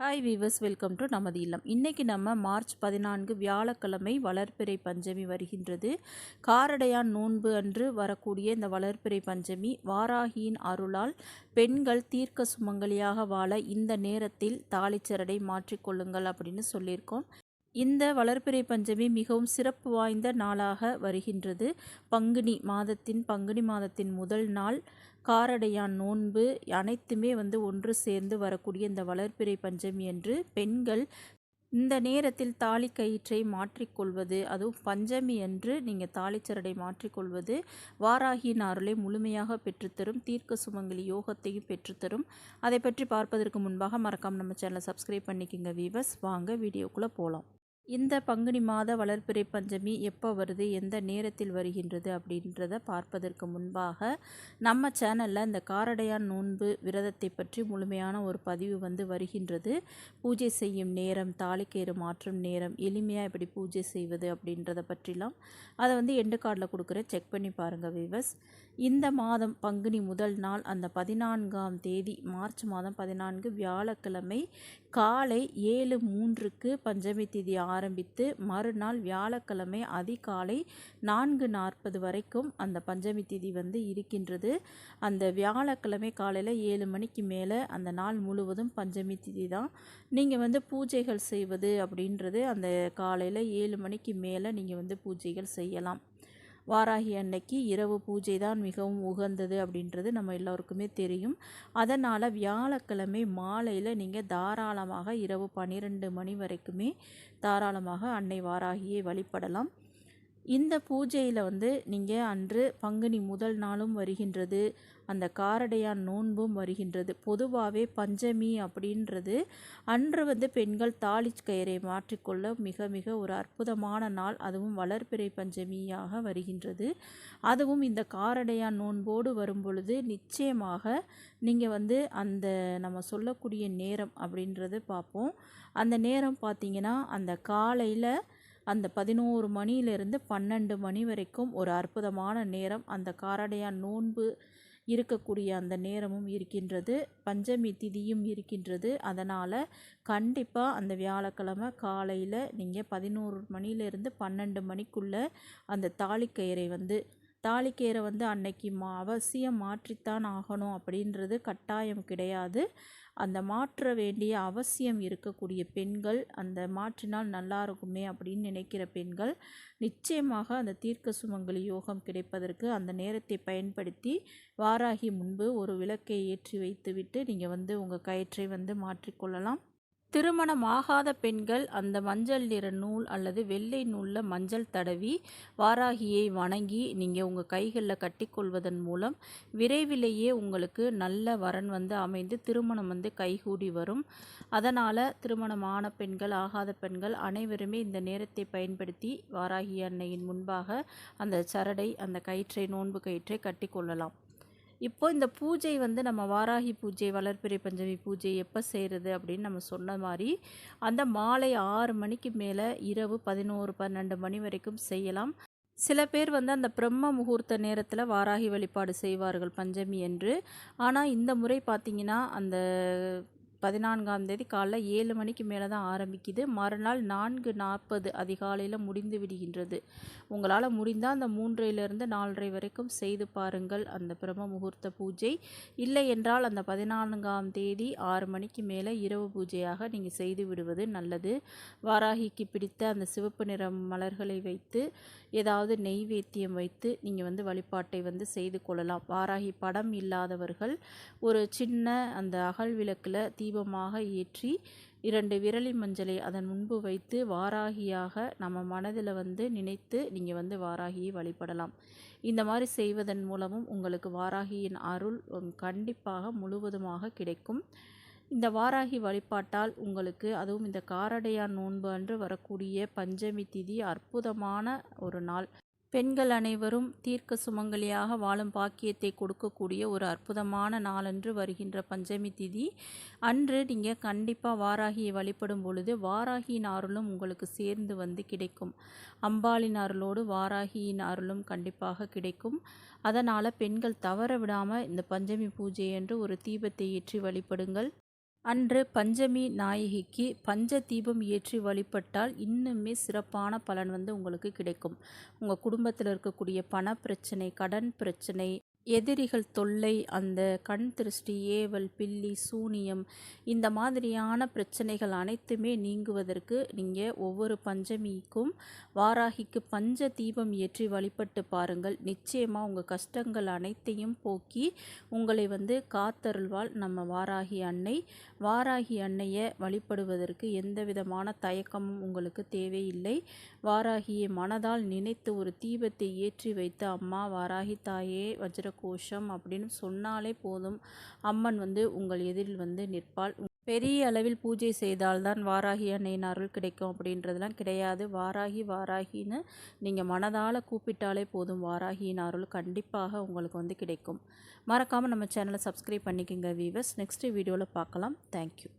Hi viewers welcome to நமது இல்லம். இன்றைக்கி நம்ம மார்ச் பதினான்கு வியாழக்கிழமை வளர்ப்பிறை பஞ்சமி வருகின்றது. காரடையான் நோன்பு அன்று வரக்கூடிய இந்த வளர்ப்பிறை பஞ்சமி வாராகியின் அருளால் பெண்கள் தீர்க்க சுமங்கலியாக வாழ இந்த நேரத்தில் தாலிச்சரடை மாற்றிக்கொள்ளுங்கள் அப்படின்னு சொல்லியிருக்கோம். இந்த வளர்பிறை பஞ்சமி மிகவும் சிறப்பு வாய்ந்த நாளாக வருகின்றது. பங்குனி மாதத்தின் பங்குனி மாதத்தின் முதல் நாள் காரடையான் நோன்பு அனைத்துமே வந்து ஒன்று சேர்ந்து வரக்கூடிய இந்த வளர்பிறை பஞ்சமி என்று பெண்கள் இந்த நேரத்தில் தாலி கயிற்றை மாற்றிக்கொள்வது அதுவும் பஞ்சமி என்று நீங்கள் தாலிச்சரடை மாற்றிக்கொள்வது வாராகியின் அருளை முழுமையாக பெற்றுத்தரும் தீர்க்க சுமங்கலி யோகத்தையும் பெற்றுத்தரும். அதை பற்றி பார்ப்பதற்கு முன்பாக மறக்காமல் நம்ம சேனலை சப்ஸ்கிரைப் பண்ணிக்கோங்க வீவர்ஸ். வாங்க வீடியோக்குள்ளே போகலாம் இந்த பங்குனி மாத வளர்ப்பிறை பஞ்சமி எப்போ வருது? எந்த நேரத்தில் வருகின்றது? அப்படின்றத பார்ப்பதற்கு முன்பாக நம்ம சேனலில் இந்த காரடையான் நோன்பு விரதத்தை பற்றி முழுமையான ஒரு பதிவு வந்து வருகின்றது. பூஜை செய்யும் நேரம் தாலிக்கயிறு மாற்றும் நேரம் எளிமையாக எப்படி பூஜை செய்வது அப்படின்றத பற்றிலாம் அதை வந்து எண்டு கார்டில் கொடுக்குறேன். செக் பண்ணி பாருங்கள் வீவர்ஸ் இந்த மாதம் பங்குனி முதல் நாள் அந்த பதினான்காம் தேதி மார்ச் மாதம் பதினான்கு வியாழக்கிழமை காலை ஏழு மூன்றுக்கு பஞ்சமி திதி ஆரம்பித்து மறுநாள் வியாழக்கிழமை அதிகாலை நான்கு நாற்பது வரைக்கும் அந்த பஞ்சமி திதி வந்து இருக்கின்றது. அந்த வியாழக்கிழமை காலையில் ஏழு மணிக்கு மேலே அந்த நாள் முழுவதும் பஞ்சமி திதி தான். நீங்கள் வந்து பூஜைகள் செய்வது அப்படின்றது அந்த காலையில் ஏழு மணிக்கு மேலே நீங்கள் வந்து பூஜைகள் செய்யலாம். வாராகி அன்னைக்கு இரவு பூஜை தான் மிகவும் உகந்தது அப்படின்றது நம்ம எல்லோருக்குமே தெரியும். அதனால் வியாழக்கிழமை மாலையில் நீங்கள் தாராளமாக இரவு பன்னிரெண்டு மணி வரைக்குமே தாராளமாக அன்னை வாராகியை வழிபடலாம். இந்த பூஜையில் வந்து நீங்கள் அன்று பங்குனி முதல் நாளும் வருகின்றது அந்த காரடையான் நோன்பும் வருகின்றது. பொதுவாகவே பஞ்சமி அப்படின்றது அன்று வந்து பெண்கள் தாலி கயிறை மாற்றிக்கொள்ள மிக மிக ஒரு அற்புதமான நாள். அதுவும் வளர்ப்பிறை பஞ்சமியாக வருகின்றது. அதுவும் இந்த காரடையான் நோன்போடு வரும் பொழுது நிச்சயமாக நீங்கள் வந்து அந்த நம்ம சொல்லக்கூடிய நேரம் அப்படின்றது பார்ப்போம். அந்த நேரம் பார்த்தீங்கன்னா அந்த காலையில் அந்த பதினோரு மணியிலிருந்து பன்னெண்டு மணி வரைக்கும் ஒரு அற்புதமான நேரம் அந்த காரடையான் நோன்பு இருக்கக்கூடிய அந்த நேரமும் இருக்கின்றது பஞ்சமி திதியும் இருக்கின்றது. அதனால் கண்டிப்பாக அந்த வியாழக்கிழமை காலையில் நீங்கள் பதினோரு மணியிலேருந்து பன்னெண்டு மணிக்குள்ளே அந்த தாலிக்கயிறை வந்து தாலிக்கயிறை வந்து அன்னைக்கு மா அவசியம் மாற்றித்தான் ஆகணும் அப்படின்றது கட்டாயம் கிடையாது. அந்த மாற்ற வேண்டிய அவசியம் இருக்கக்கூடிய பெண்கள் அந்த மாற்றினால் நல்லா இருக்குமே அப்படின்னு நினைக்கிற பெண்கள் நிச்சயமாக அந்த தீர்க்க சுமங்கலி யோகம் கிடைப்பதற்கு அந்த நேரத்தை பயன்படுத்தி வாராகி முன்பு ஒரு விளக்கை ஏற்றி வைத்துவிட்டு நீங்கள் வந்து உங்கள் கயிற்றை வந்து மாற்றிக்கொள்ளலாம். திருமணமாகாத பெண்கள் அந்த மஞ்சள் நிற நூல் அல்லது வெள்ளை நூலில் மஞ்சள் தடவி வாராகியை வணங்கி நீங்கள் உங்கள் கைகளில் கட்டிக்கொள்வதன் மூலம் விரைவிலேயே உங்களுக்கு நல்ல வரன் வந்து அமைந்து திருமணம் வந்து கைகூடி வரும். அதனால் திருமணமான பெண்கள் ஆகாத பெண்கள் அனைவருமே இந்த நேரத்தை பயன்படுத்தி வாராகி அன்னையின் முன்பாக அந்த சரடை அந்த கயிற்றை நோன்பு கயிற்றை கட்டிக்கொள்ளலாம். இப்போ இந்த பூஜை வந்து நம்ம வாராகி பூஜை வளர்பிறை பஞ்சமி பூஜை எப்போ செய்கிறது அப்படின்னு நம்ம சொன்ன மாதிரி அந்த மாலை ஆறு மணிக்கு மேலே இரவு பதினோரு பன்னெண்டு மணி வரைக்கும் செய்யலாம். சில பேர் வந்து அந்த பிரம்ம முகூர்த்த நேரத்தில் வாராகி வழிபாடு செய்வார்கள் பஞ்சமி என்று. ஆனால் இந்த முறை பார்த்திங்கன்னா அந்த பதினான்காம் தேதி காலைல ஏழு மணிக்கு மேலே தான் ஆரம்பிக்குது. மறுநாள் நான்கு நாற்பது அதிகாலையில் முடிந்து விடுகின்றது. உங்களால் முடிந்தால் அந்த மூன்றையிலிருந்து நாலரை வரைக்கும் செய்து பாருங்கள். அந்த பிரம்ம முகூர்த்த பூஜை. இல்லை என்றால் அந்த பதினான்காம் தேதி ஆறு மணிக்கு மேலே இரவு பூஜையாக நீங்கள் செய்து விடுவது நல்லது. வாராகிக்கு பிடித்த அந்த சிவப்பு நிற மலர்களை வைத்து ஏதாவது நெய்வேத்தியம் வைத்து நீங்கள் வந்து வழிபாட்டை வந்து செய்து கொள்ளலாம். வாராகி படம் இல்லாதவர்கள் ஒரு சின்ன அந்த அகல் விளக்கில் தீ தீபமாக ஏற்றி இரண்டு விரலி மஞ்சளை அதன் முன்பு வைத்து வாராகியாக நம்ம மனதில் வந்து நினைத்து நீங்கள் வந்து வாராகியை வழிபடலாம். இந்த மாதிரி செய்வதன் மூலமும் உங்களுக்கு வாராகியின் அருள் கண்டிப்பாக முழுவதுமாக கிடைக்கும். இந்த வாராகி வழிபாட்டால் உங்களுக்கு அதுவும் இந்த காரடையான் நோன்பு அன்று வரக்கூடிய பஞ்சமி திதி அற்புதமான ஒரு நாள். பெண்கள் அனைவரும் தீர்க்க சுமங்கலியாக வாழும் பாக்கியத்தை கொடுக்கக்கூடிய ஒரு அற்புதமான நாளன்று வருகின்ற பஞ்சமி திதி. அன்று நீங்கள் கண்டிப்பாக வாராகியை வழிபடும் பொழுது வாராகியின் அருளும் உங்களுக்கு சேர்ந்து வந்து கிடைக்கும். அம்பாளின் அருளோடு வாராகியின் அருளும் கண்டிப்பாக கிடைக்கும். அதனால் பெண்கள் தவற விடாமல் இந்த பஞ்சமி பூஜை என்று ஒரு தீபத்தை ஏற்றி வழிபடுங்கள். அன்று பஞ்சமி நாயகிக்கு பஞ்ச தீபம் ஏற்றி வழிபட்டால் இன்னுமே சிறப்பான பலன் வந்து உங்களுக்கு கிடைக்கும். உங்கள் குடும்பத்தில் இருக்கக்கூடிய பண பிரச்சனை கடன் பிரச்சனை எதிரிகள் தொல்லை அந்த கண் திருஷ்டி ஏவல் பில்லி சூனியம் இந்த மாதிரியான பிரச்சனைகள் அனைத்துமே நீங்குவதற்கு நீங்கள் ஒவ்வொரு பஞ்சமிக்கும் வாராகிக்கு பஞ்ச தீபம் ஏற்றி வழிபட்டு பாருங்கள். நிச்சயமாக உங்கள் கஷ்டங்கள் அனைத்தையும் போக்கி உங்களை வந்து காத்தருள்வாள் நம்ம வாராகி அன்னை. வாராகி அன்னையை வழிபடுவதற்கு எந்த விதமான தயக்கமும் உங்களுக்கு தேவையில்லை. வாராகியை மனதால் நினைத்து ஒரு தீபத்தை ஏற்றி வைத்து அம்மா வாராகி தாயே வஜ்ர கோஷம் அப்படின்னு சொன்னாலே போதும். அம்மன் வந்து உங்கள் எதிரில் வந்து நிற்பாள். பெரிய அளவில் பூஜை செய்தால்தான் வாராகி அன்னையின் அருள் கிடைக்கும் அப்படின்றதுலாம் கிடையாது. வாராகி வாராகின்னு நீங்கள் மனதால் கூப்பிட்டாலே போதும். வாராகியின் அருள் கண்டிப்பாக உங்களுக்கு வந்து கிடைக்கும். மறக்காமல் நம்ம சேனலை சப்ஸ்கிரைப் பண்ணிக்கோங்க வீவர்ஸ் நெக்ஸ்ட் வீடியோவில் பார்க்கலாம். தேங்க்யூ